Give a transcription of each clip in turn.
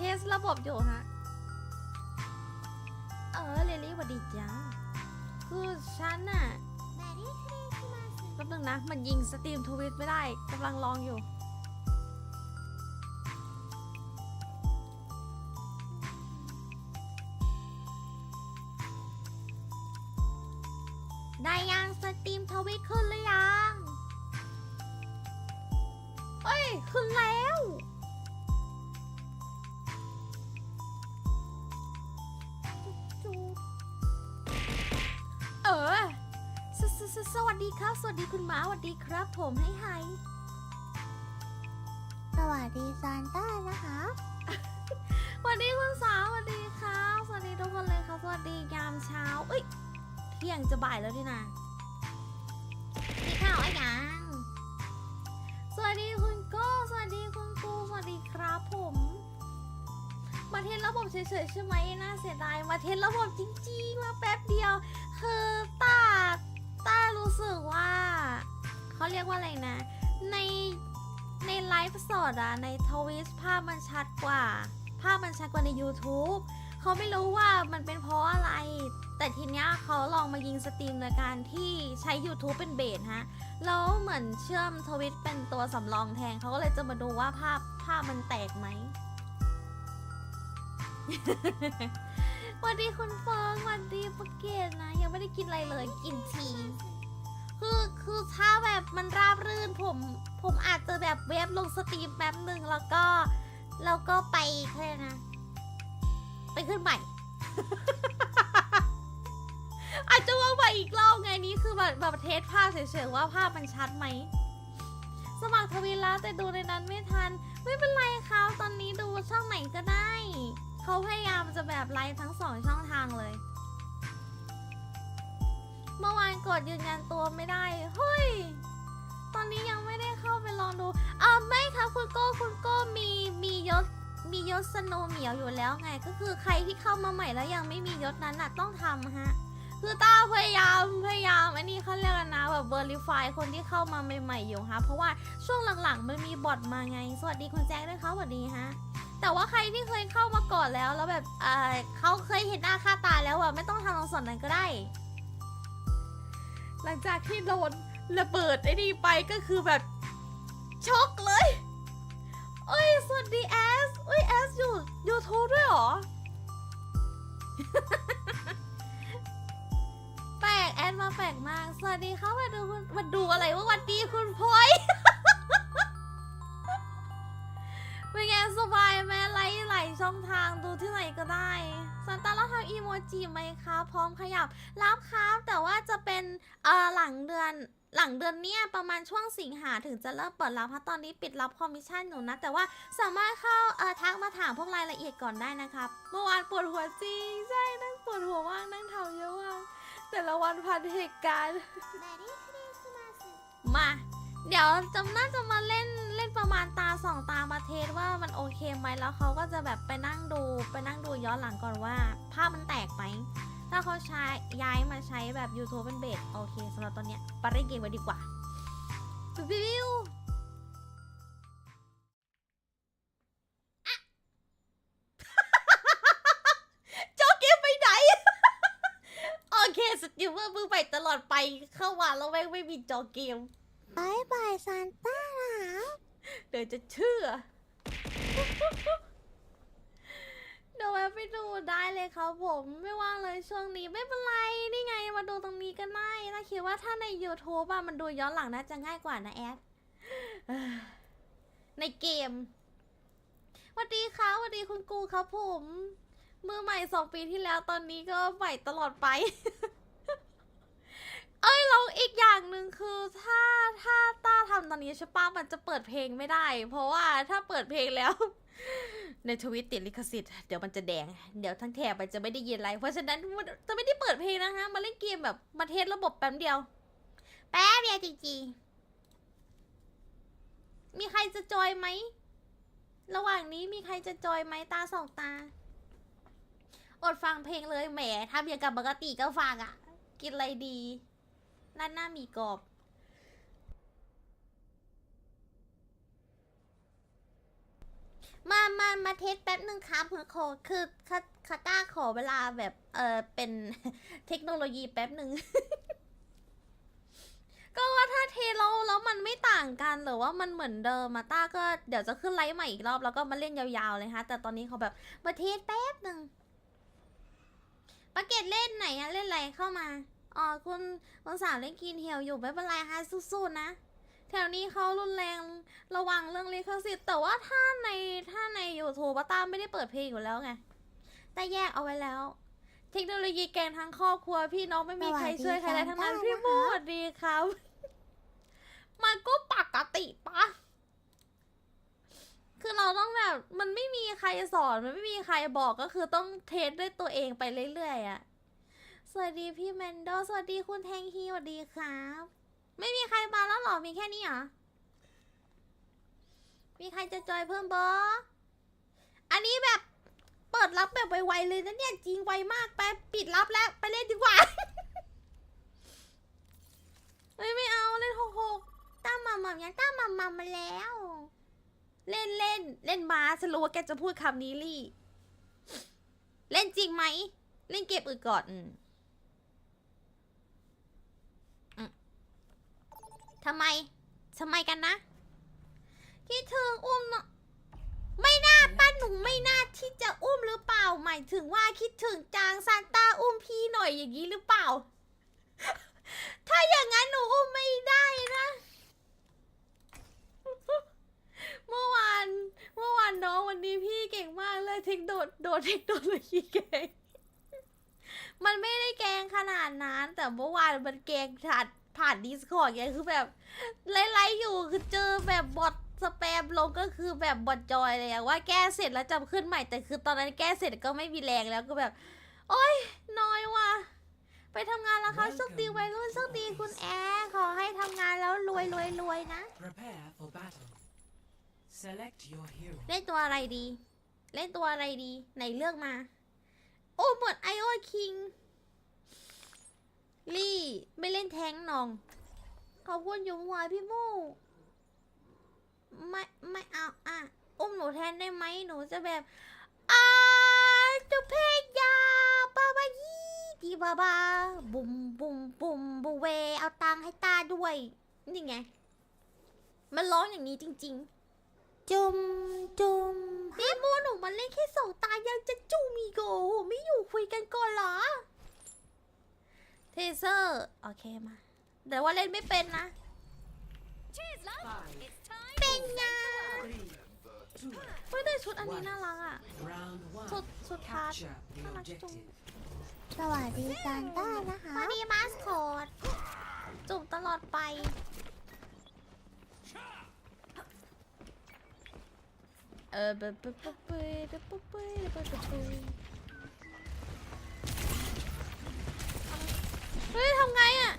ทสระบบอยู่ฮะ เออเรลลี่สวัสดีจ้าคือฉันน่ะแป๊บนึงนะ มันยิงสตรีมทวิตไม่ได้กำลังลองอยู่ ออสสสสวัสดีครับ สวัสดีคุณหมาสวัสดีครับ ผมให้ไฮสวัสดีซานต้านะคะสวัสดีคุณสาวสวัสดีครับ สวัสดีทุกคนเลยครับ สวัสดียามเช้าเอ้ยเที่ยงจะบ่ายแล้วนี่นะมีข้าวอะไรยังสวัสดีคุณโก้สวัสดีคุณกูสวัสดีครับผมมาเทสระบบเฉยๆใช่ไหมน่าเสียดายมาเทสระบบจริงๆมาแป๊บเดียว คือต้าต้ารู้สึกว่า เขาเรียกว่าอะไรนะ ในในไลฟ์สดอะในทวิสภาพมันชัดกว่า ภาพมันชัดกว่าใน YouTube เขาไม่รู้ว่ามันเป็นเพราะอะไร แต่ทีเนี้ยเขาลองมายิงสตรีมโดยการที่ใช้ YouTube เป็นเบสฮะ แล้วเหมือนเชื่อมทวิตเป็นตัวสำรองแทนเขาก็เลยจะมาดูว่าภาพภาพมันแตกไหม สวัสดีคุณเฟิงสวัสดีปะเกตนะ ยังไม่ได้กินอะไรเลยกินทีคือคือถ้าแบบมันราบรื่นผมผมอาจจะแบบเวฟลงสตรีมแป๊บหนึ่งแล้วก็แล้วก็ไปแค่นะ ไปขึ้นใหม่ อาจจะว่าไปอีกรอบไงนี่คือแบบแบบเทสภาพเฉยๆว่าภาพมันชัดไหมสมัครทวินแล้วแต่ดูในนั้นไม่ทัน ไม่เป็นไรครับตอนนี้ดูช่องไหนก็ได้ เขาพยายามจะแบบไลฟ์ทั้งสองช่องทางเลย เมื่อวานกดยืนยันตัวไม่ได้ เฮ้ย ตอนนี้ยังไม่ได้เข้าไปลองดูอ่าไม่ครับคุณโก้คุณโก้มีมียศมียศสโนเหมียวอยู่แล้วไง ก็คือใครที่เข้ามาใหม่แล้วยังไม่มียศนั้นน่ะต้องทำฮะ คือต้าพยายามพยายามอันนี้เขาเรียกกันนะแบบเ e อร์ f ฟายคนที่เข้ามาใหม่ๆอยู่ฮะ เพราะว่าช่วงหลังๆมันมีบอทมาไง สวัสดีคุณแจ็คด้วยครับสวัสดีฮะ แต่ว่าใครที่เคยเข้ามาก่อนแล้วแล้วแบบเอ่อเขาเคยเห็นหน้าค่าตาแล้วอะไม่ต้องทำตรงส่วนนั้นก็ได้ หลังจากที่โดนระเบิดไอ้นี่ไปก็คือแบบช็อกเลยเอ้ยสวัสดีแอสเอ้ยแอสอยู่ยูทูบด้วยเหรอ แปลกแอดมาแปลกมาก สวัสดีค่ะมาดูคุณมาดูอะไรว่าวันดีคุณพลอย เป็นไงสบายไหมไลฟ์ไหลช่องทางดูที่ไหนก็ได้ซันต้าเราทำอีโมจิไหมคะพร้อมขยับรับครับแต่ว่าจะเป็นเอ่อหลังเดือนหลังเดือนเนี้ยประมาณช่วงสิงหาถึงจะเริ่มเปิดรับเพราะตอนนี้ปิดรับคอมมิชชั่นอยู่นะ แต่ว่าสามารถเข้าเอ่อทักมาถามพวกรายละเอียดก่อนได้นะครับ เมื่อวานปวดหัวจริง ใช่นั่งปวดหัวมากนั่งทำเยอะมากแต่ละวันผ่านเหตุการณ์มา เดี๋ยวจำน่าจะมาเล่นเล่นประมาณตาสองตามาเทสว่ามันโอเคไหมแล้วเขาก็จะแบบไปนั่งดูไปนั่งดูย้อนหลังก่อนว่า ภาพมันแตกไหมถ้าเขาใช้ย้ายมาใช้แบบ YouTube เป็นเบสโอเคสำหรับตอนเนี้ยไปเล่นเกมไว้ดีกว่าบิวอะเจ้าเกมไปไหนโอเคสติวเวอร์มือใหม่ตลอดไปเข้ามาแล้วแม่งไม่มีจอเกม บายบายซานต้านะคะเดี๋ยวจะเชื่อ เดี๋ยวแวะไปดูได้เลยครับผมไม่ว่างเลยช่วงนี้ไม่เป็นไร นี่ไงมาดูตรงนี้ก็ได้ถ้าคิดว่าถ้าใน YouTube อะมันดูย้อนหลังน่าจะง่ายกว่านะแอดในเกมสวัสดีครับสวัสดีคุณกูครับผม มือใหม่สองปีที่แล้วตอนนี้ก็ใหม่ตลอดไป เอ้ยแล้วอีกอย่างหนึ่งคือถ้าถ้าต้าทำตอนนี้ใช่ปะมันจะเปิดเพลงไม่ได้ เพราะว่าถ้าเปิดเพลงแล้ว ในทวิตติดลิขสิทธิ์เดี๋ยวมันจะแดง เดี๋ยวทั้งแถบมันจะไม่ได้ยินอะไร เพราะฉะนั้นมันจะไม่ได้เปิดเพลงนะคะมาเล่นเกมแบบมาเทสระบบแป๊บเดียว แป๊บเดียวจริงๆมีใครจะจอยไหมระหว่างนี้มีใครจะจอยไหมตาสองตา อดฟังเพลงเลยแหมทำอย่างกับปกติก็ฟังอะ่ะ กินอะไรดี ร้านหน้าหมีกรอบ มามามาเทสแป๊บหนึ่งครับคือขอคือคาคาต้าขอเวลาแบบเออเป็นเทคโนโลยีแป๊บหนึ่ง ก็ว่าถ้าเทสแล้วแล้วมันไม่ต่างกันหรือว่ามันเหมือนเดิมมาต้าก็เดี๋ยวจะขึ้นไลฟ์ใหม่อีกรอบแล้วก็มาเล่นยาวๆเลยฮะ แต่ตอนนี้เขาแบบมาเทสแป๊บหนึ่งปาเกตเล่นไหนอะเล่นอะไรเข้ามา อ๋อคุณคุณสาวเล่นกินเหี่ยวอยู่ไม่เป็นไรฮะสู้ๆนะ แถวนี้เขารุนแรงระวังเรื่องลิขสิทธิ์แต่ว่าถ้าในถ้าใน YouTube ป้าตามไม่ได้เปิดเพลงอยู่แล้วไง แต่แยกเอาไว้แล้ว เทคโนโลยีแกงทั้งครอบครัวพี่น้องไม่มีใครช่วยใครได้ทั้งนั้นพี่มูสวัสดีครับ มันก็ปกติปะคือเราต้องแบบมันไม่มีใครสอนมันไม่มีใครบอกก็คือต้องเทสด้วยตัวเองไปเรื่อยๆอะ สวัสดีพี่แมนโด สวัสดีคุณแทงฮีสวัสดีครับ ไม่มีใครมาแล้วหรอ มีแค่นี้เหรอ มีใครจะจอยเพิ่มบออันนี้แบบเปิดรับแบบไวๆเลยนะเนี่ยจริงไวมากไปปิดรับแล้วไปเล่นดีกว่าเฮ้ยไม่เอาเล่นหกหกตั้มหม่ำหม่ำยังตั้มหม่ำหม่ำมาแล้ว เล่นเล่นเล่นมาฉันรู้ว่าแกจะพูดคำนี้ลี่ เล่นจริงไหม เล่นเก็บอื่นก่อนอืม ทำไมทำไมกันนะคิดถึงอุ้มเนอะไม่น่าป้าหนูไม่น่าที่จะอุ้มหรือเปล่า หมายถึงว่าคิดถึงจางซานต้าอุ้มพี่หน่อยอย่างนี้หรือเปล่า ถ้าอย่างนั้นหนูอุ้มไม่ได้นะ เมื่อวานเมื่อวานน้องวันนี้พี่เก่งมากเลยเทคโดดโดดเทคโนโลยีเก่งมันไม่ได้แกงขนาดนั้น แต่เมื่อวานมันแกงผ่าน ผ่านดิสคอร์ดไงคือแบบไล่ๆอยู่คือเจอแบบบอทสแปมลงก็คือแบบบอทจอยเลยอะว่าแก้เสร็จแล้วจำขึ้นใหม่แต่คือตอนนั้นแก้เสร็จก็ไม่มีแรงแล้วก็แบบ โอ๊ยน้อยว่ะไปทำงานแล้วค่ะโชคดีวัยรุ่นโชคดีคุณแอร์ขอให้ทำงานแล้วรวยรวยรวยนะ Prepare for battle. Select your hero. เล่นตัวอะไรดี เล่นตัวอะไรดี ไหนเลือกมา โอ้หมดไอโอคิง ลี่ ไม่เล่นแทงหนองขอบคุณยุงหัวพี่มูไม่ไม่เอาอะ อุ้มหนูแทนได้ไหมหนูจะแบบอาจะเพกยาบาบายีดีบาบาบุมบุมบุมบูเว เอาตังค์ให้ตาด้วย นี่ไง มันร้องอย่างนี้จริง ๆ จุ่มจุ่มพี่โมหนูมันเล่นแค่สองตายังจะจูมีโกโหไม่อยู่คุยกันก่อนเหรอ เทเซอร์โอเคมาแต่ว่าเล่นไม่เป็นนะ เป็นไงไม่ได้ชุดอันนี้น่ารักอะชุดชุดพาร์ทน่ารักจุงสวัสดีซานต้านะคะสวัสดีมาสคอตจุกตลอดไปเออเบปเปุ๊บปเปเปเปเปเป เฮ้ยทำไงอะ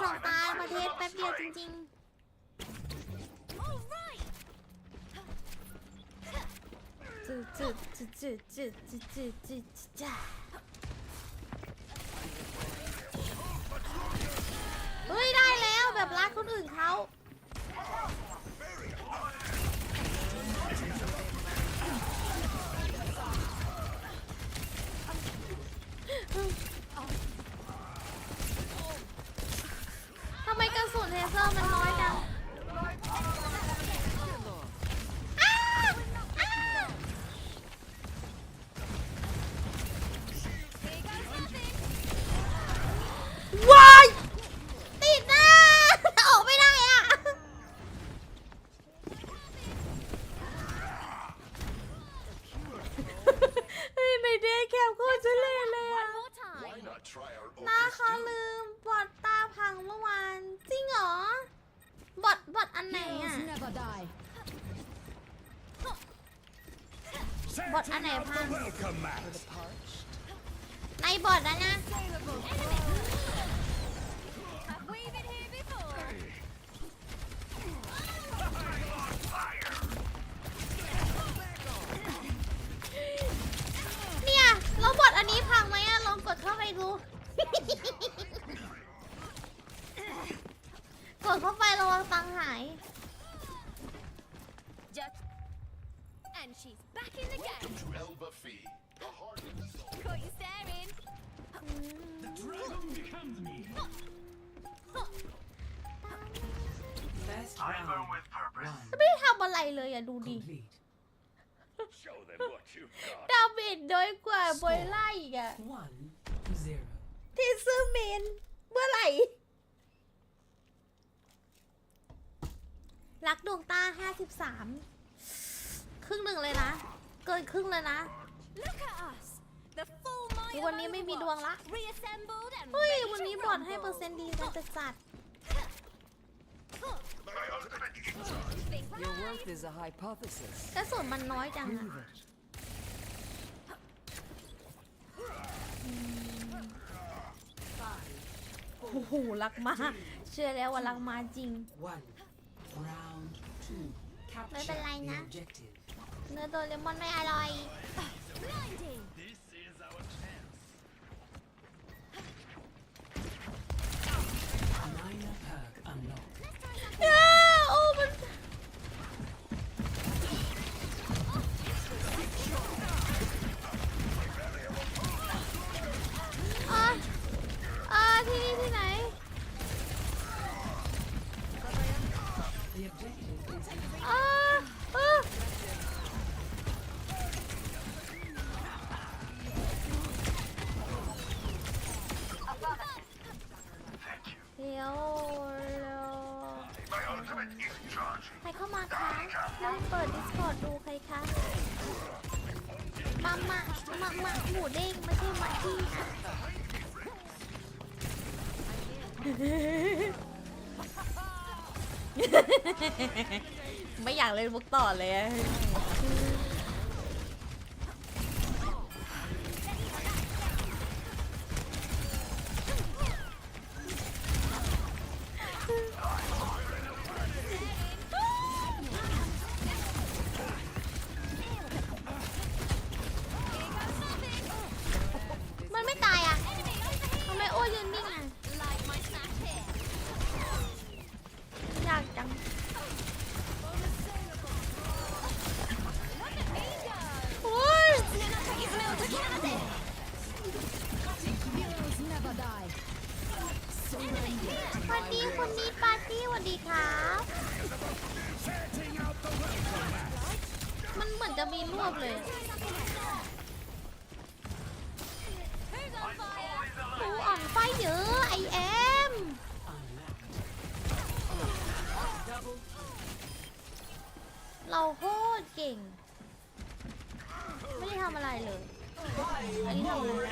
สองตามาเทสแป๊บเดียวจริงๆจืดจืดจืดจืดจืดจืดจืดจืดจ้าเฮ้ยได้แล้วแบบรักคนอื่นเขาทำไมกระสุน เทเซอร์มันน้อยจังอ้าอ้าวายติดหน้าออกไม่ได้อะเฮ้ยในเดย์แคมโคตรจะเล่นเลยอะ Why not try our น้า Opus เขาลืมบอดตาพังเมื่อวานจริงเหรอ บอดบอดอันไหนอะ never die. บบทอันไหนพัง Welcome, Matt. ในบทนะนะเนี่ยเราบทอันนี้พังไหมอะลองกดเข้าไปดู กดเข้าไประวังตังค์หาย Just and she's back in the game. to Elba Fee, the heart and soul. Caught you staring. First round. One. ไม่ได้ทำอะไรเลยอะดูดิ Complete. Show them what you've got. ดาเมจน้อยกว่าบอยไล่อีกอะ One. Zero. เทเซอร์เมน เมื่อไหร่ รักดวงตา 53 ครึ่งหนึ่งเลยนะ เกินครึ่งเลยนะ Look at us. The full might วันนี้ไม่มีดวงละ reassembled and เฮ้ย ready วัน to นี้บอดให้เปอร์ rumble. เซ็นต์ดีกันจะจัด Think Your live. worth is a hypothesis. กระสุนมันน้อยจังอะ Prove it. โอ้โห รักมาเชื่อแล้วว่ารักมาจริง One. Round two. Capture bên này the nè. objective. เนื้อโดเรมอนไม่อร่อย Blinding. ไม่อยากเล่นบุกต่อเลย ทำอะไรเลยอันนี้ทำอะไร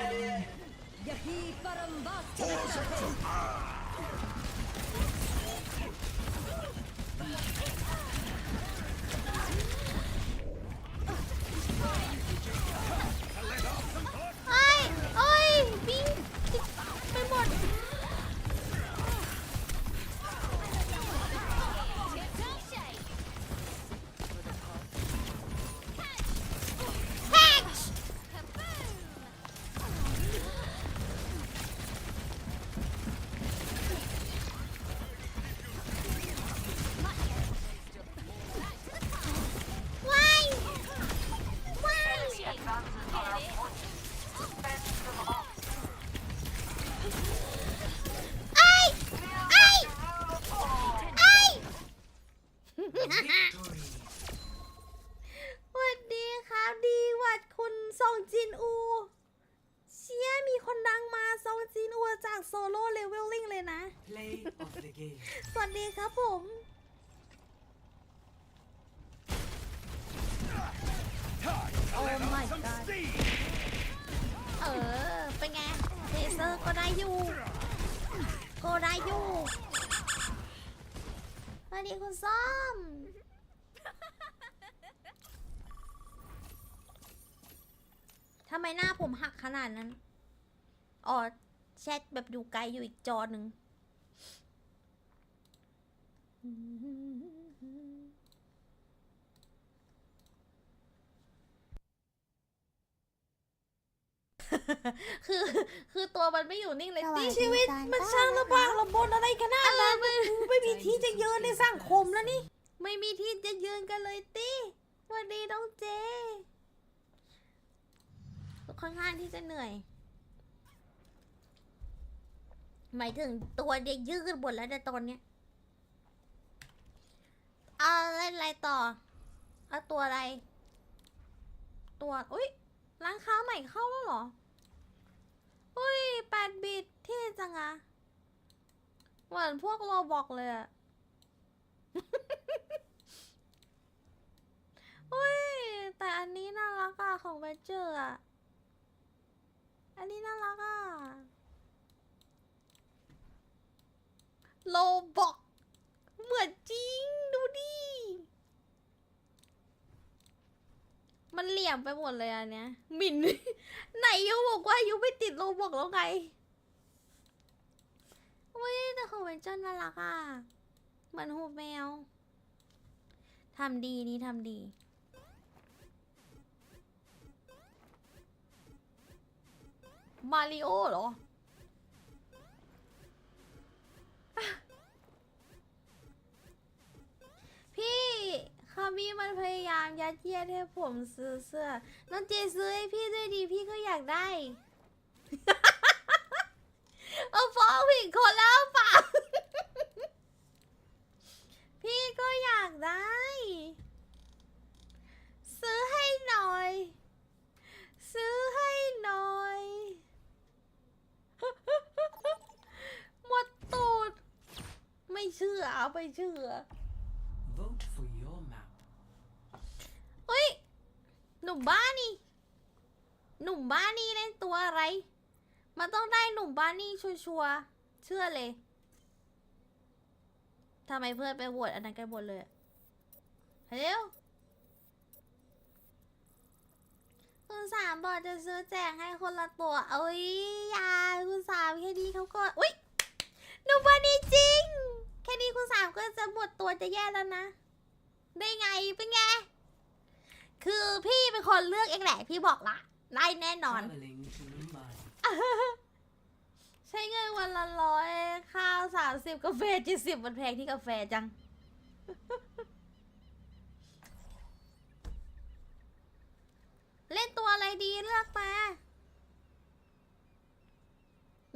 สวัสดีครับดีหวัดคุณซองจินอู เชี่ยมีคนดังมาซองจินอูจากโซโล่เลเวลลิ่งเลยนะ Play of the game. สวัสดีครับผมโอ้ my god เออ เป็นไงเทเซอร์ก็ได้อยู่ ก็ได้อยู่ส วัสดีคุณส้ม ทำไมหน้าผมหักขนาดนั้น อ๋อ แชทแบบอยู่ไกลอยู่อีกจอหนึ่งคือ คือตัวมันไม่อยู่นิ่งเลยสวัสนี่ดีชีวิตซานต้ามันช่างลำบากลำบนอะไรขนาดนั้นมัน ไม่มีที่จะยืนในสังคมแล้วนี่ ไม่มีที่จะยืนกันเลยตีสวันดีน้องเจค่อนข้างที่จะเหนื่อย หมายถึงตัวเด็กยืดหมดแล้วในตอนเนี้ยเอาเล่นอะไรต่อ เอาตัวอะไร ตัว อุ้ยร้านค้าใหม่เข้าแล้วเหรอ อุ้ยแปดบิตที่จังอะ เหมือนพวกโรบอกเลยอะอุ้ย แต่อันนี้น่ารักอะของเวเจอร์อะอันนี้น่ารักอะโลบอก เหมือนจริง ดูดิ มันเหลี่ยมไปหมดเลยอันเนี้ยหมิน ไหนยูบอกว่ายูไม่ติดโลบอกแล้วไง อุ้ยแต่ของเวนจอร์น่ารักอะ เหมือนหูแมว ทำดีนี่ทำดีมาริโอเหรอ พี่คามีมันพยายามยัดเยียดให้ผมซื้อเสื้อ น้องเจซื้อให้พี่ด้วยดี พี่ก็อยากได้ เอาฟ้องผิดคนแล้วเปล่า พี่ก็อยากได้ ซื้อให้หน่อย ซื้อให้หน่อย หมดตูด ไม่เชื่อเอาไปเชื่อ Vote for your map. เฮ้ย หนุ่มบ้านี่ หนุ่มบ้านี่เล่นตัวอะไร มันต้องได้หนุ่มบ้านี่ชัวร์ๆเชื่อเลยทำไมเพื่อนไปโหวตอันนั้นกันหมดเลยเร็วคุณสามบอกจะซื้อแจกให้คนละตัว เอ้ยยาคุณสามแค่นี้เขาก็อุ้ยหนุ่มบ้านี่จริง แค่นี้คุณสามก็จะหมดตัวจะแย่แล้วนะ ได้ไงเป็นไงคือพี่เป็นคนเลือกเองแหละพี่บอกละได้แน่นอน ใช้เงินวันละร้อยข้าวสามสิบกาแฟเจ็ดสิบมันแพงที่กาแฟจัง เล่นตัวอะไรดีเลือกมา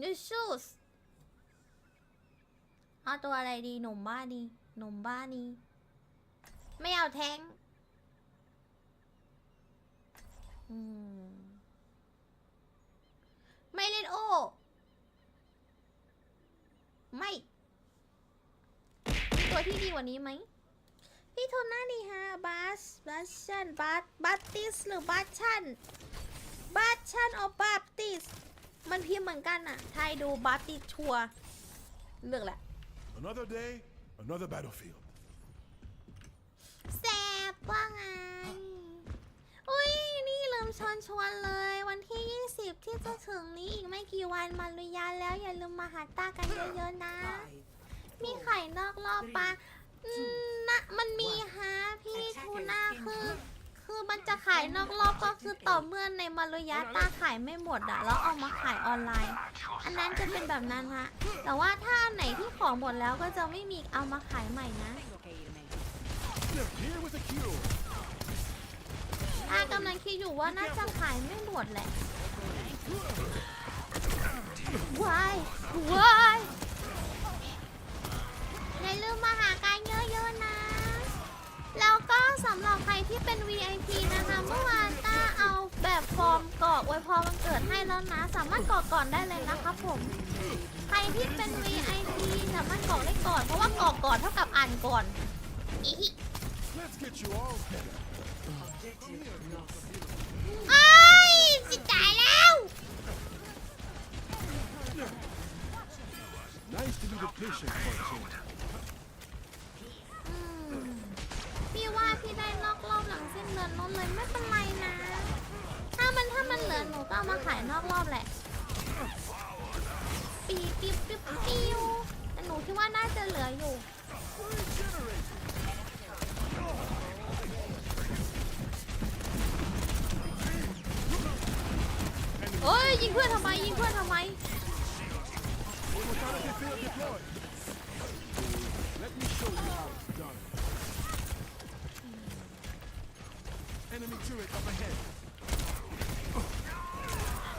You choose เอาตัวอะไรดีหนุ่มบ้าดีหนุ่มบ้านี้ไม่เอาแทงอืม ไม่เล่นโอ ไม่มีตัวที่ดีกว่านี้ไหม พี่โทน่าดีฮะบัสบัสชันบัสบัตติสหรือบัสชันบัสชันออบัตติส มันพิมพ์เหมือนกันอะไทยดูบัตติสชัวร์เลือกแหละ Another day, another battlefield. แซบว่าไง อุ้ยนี่ลืม ชวนชวนเลย วันที่ 20 ที่จะถึงนี้อีกไม่กี่วันมาลุยาแล้วอย่าลืมมาหาตากันเยอะๆนะ มีไข่นอกรอบปลาอืมนะมันมีฮะพี่ทูน่าคือคือมันจะขายนอกรอบก็คือต่อเมื่อในมารุยะตาขายไม่หมดอะแล้วเอามาขายออนไลน์ อันนั้นจะเป็นแบบนั้นฮะแต่ว่าถ้าอันไหนที่ของหมดแล้วก็จะไม่มีเอามาขายใหม่นะ อากำลังคิดอยู่ว่าน่าจะขายไม่หมดแหละว้ายว้ายอย่าลืมมาหากันเยอะๆนะ แล้วก็สำหรับใครที่เป็น VIP นะคะ เมื่อวานต้าเอาแบบฟอร์มกรอกไว้พอมันเกิดให้แล้วนะ สามารถกรอกก่อนได้เลยนะครับผม ใครที่เป็น VIP สามารถกรอกได้ก่อน เพราะว่ากรอกก่อนเท่ากับอ่านก่อนอีหิ Let's get you all together. Objective lost. เอ้ยจิตใจแล้ว Nice to be the patient for a change. อืมพี่ว่าพี่ได้นอกรอบหลังสิ้นเดือนนู้นเลยไม่เป็นไรนะ ถ้าามันถ้ามันเหลือหนูก็เอามาขายนอกรอบแหละปี๊บปิ๊บปิ๊บปิ๊วแต่หนูคิดว่าน่าจะเหลืออยู่ เฮ้ยยิงเพื่อนทำไมยิงเพื่อนทำไม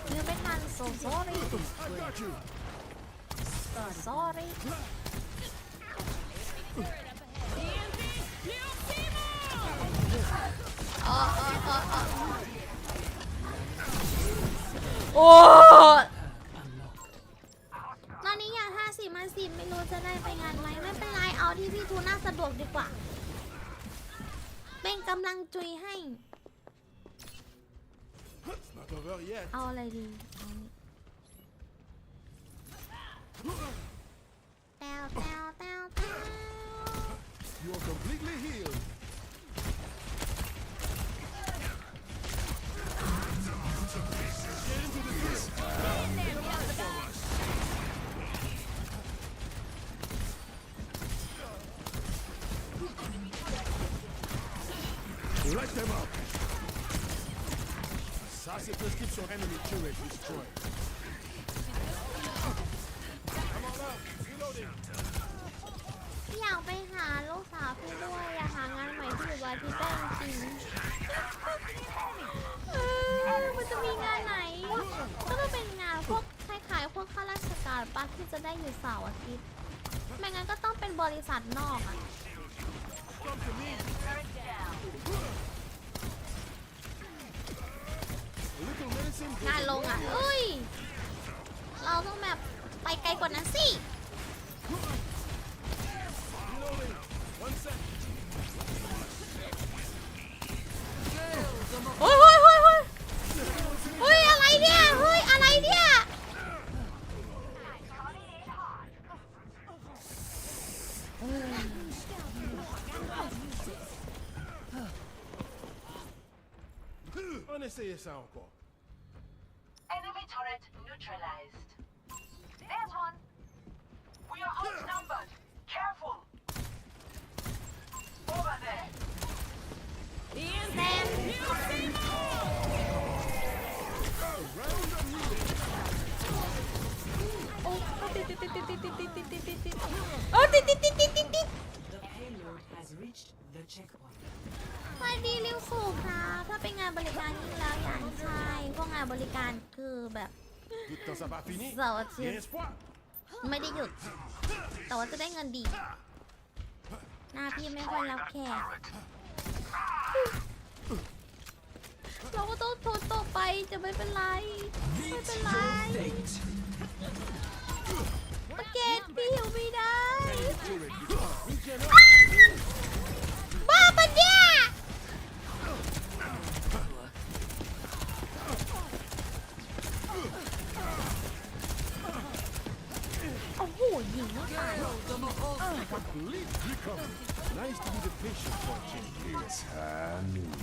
เนื้อไม่ทันโซโซรี่โซโซรี่อ๋ออ๋ออ๋อ โอ้ตอนนี้อยากห้าสิบมาสิบไม่รู้จะได้ไปงานไหมไม่เป็นไรเอาที่พี่ทูน่าสะดวกดีกว่า เป็นกำลังจุยให้ เอาอะไรดีเอานี่แต้วแต้วแต้วแต้ว Sisyphus keeps your enemy turret destroyed. Come on out. Reloading. อยากไปหาลูกสาวพี่ด้วยอยากหางานใหม่ที่อยู่วันที่ได้จริงเออมันจะมีงานไหน ก็จะเป็นงานพวกคล้ายๆพวกข้าราชการปะที่จะได้อยู่เสาร์อาทิตย์ไม่งั้นก็ต้องเป็นบริษัทนอกอะ Come to me. Little medicine. งานลงอะเอ้ย เราต้องแบบไปไกลกว่านั้นสิ Reloading. One sec. เฮ้ยเฮ้ยเฮ้ยเฮ้ยเฮ้ยอะไรเนี่ยเฮ้ยอะไรเนี่ย On essaye ça encore. ติดติวัสดีริวสูค่ะถ้าเป็นงานบริการยิ่งแล้วอย่างใช่พวกงานบริการคือแบบเสาร์อาทิตย์ไม่ได้หยุด แต่ว่าจะได้เงินดีหน้าพี่ไม่ค่อยรับแขกเราก็ต้องทนต่อไปจะไม่เป็นไร ไม่เป็นไร ปะเกตพี่หิวไม่ได้ Turret deployed. Regen up. บ้าปะเนี่ยโอ้โหยิงไม่ตาย Complete recovery. Nice to be the patient for a change. It's Get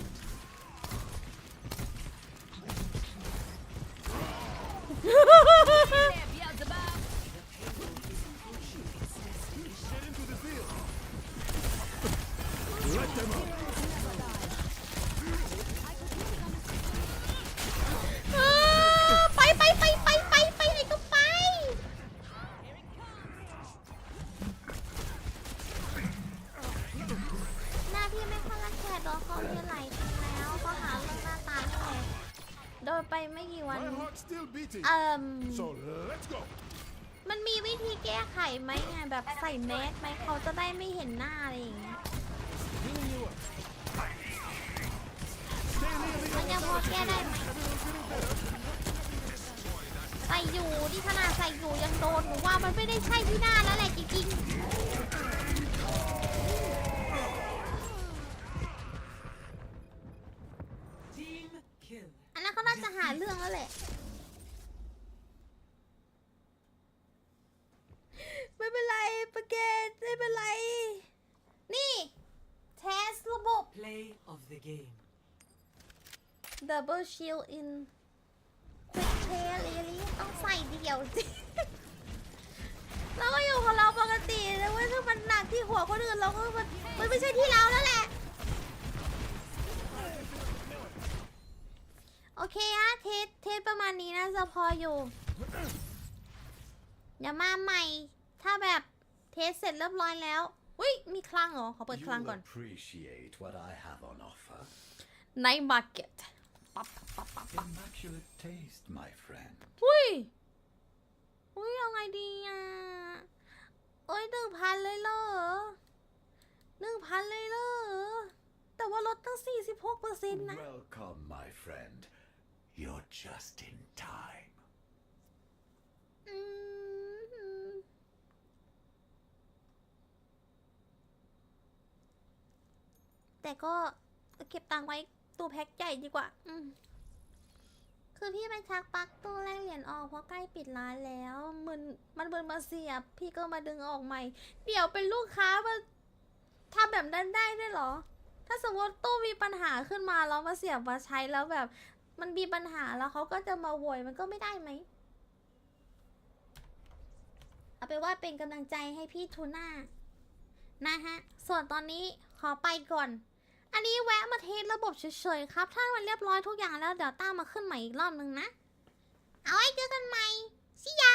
ไหมไงแบบใส่แมสไหมเขาจะได้ไม่เห็นหน้าอะไรอย่างเงี้ย double shield in quick tail really ต้องใส่เดี่ยวสิเราก็อยู่ของเราปกติแต่ว่าถ้ามันหนักที่หัวคนอื่นเราก็มันมันไม่ใช่ที่เราแล้วแหละ โอเคฮะเทสเทสประมาณนี้น่าจะพออยู่เดี๋ยวมาใหม่ ถ้าแบบเทสเสร็จเรียบร้อยแล้วอุ้ยมีคลังเหรอ ขอเปิดคลังก่อน appreciate what I have on offer. Night Market ปั๊บปั๊บปั๊บปั๊บ Immaculate taste, my friend. อุ้ย อุ้ยเอาไงดีอะเอ้ยหนึ่งพันเลยเหรอหนึ่งพันเลยเหรอ แต่ว่าลดตั้งสี่สิบหกเปอร์เซ็นต์นะ Welcome, my friend. You're just in time. อืมแต่ก็เก็บตังค์ไว้ ตู้แพ็คใหญ่ดีกว่า อืมคือพี่ไปชักปลั๊กตู้แรกเหรียญออกเพราะใกล้ปิดร้านแล้วมันมันเบินมาเสียบ พี่ก็มาดึงออกใหม่ เดี๋ยวเป็นลูกค้ามาทำแบบนั้นได้ด้วยเหรอ ถ้าสมมติตู้มีปัญหาขึ้นมาแล้วมาเสียบมาใช้แล้วแบบ มันมีปัญหาแล้วเขาก็จะมาโวยมันก็ไม่ได้ไหมเอาไปนว่าเป็นกำลังใจให้พี่ทูน่านะฮะ ส่วนตอนนี้ขอไปก่อน อันนี้แวะมาเทสระบบเฉยๆครับ ถ้ามันเรียบร้อยทุกอย่างแล้วเดี๋ยวต้ามาขึ้นใหม่อีกรอบนึงนะ เอาไว้เจอกันใหม่สิยา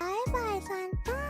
บายบายซานต้า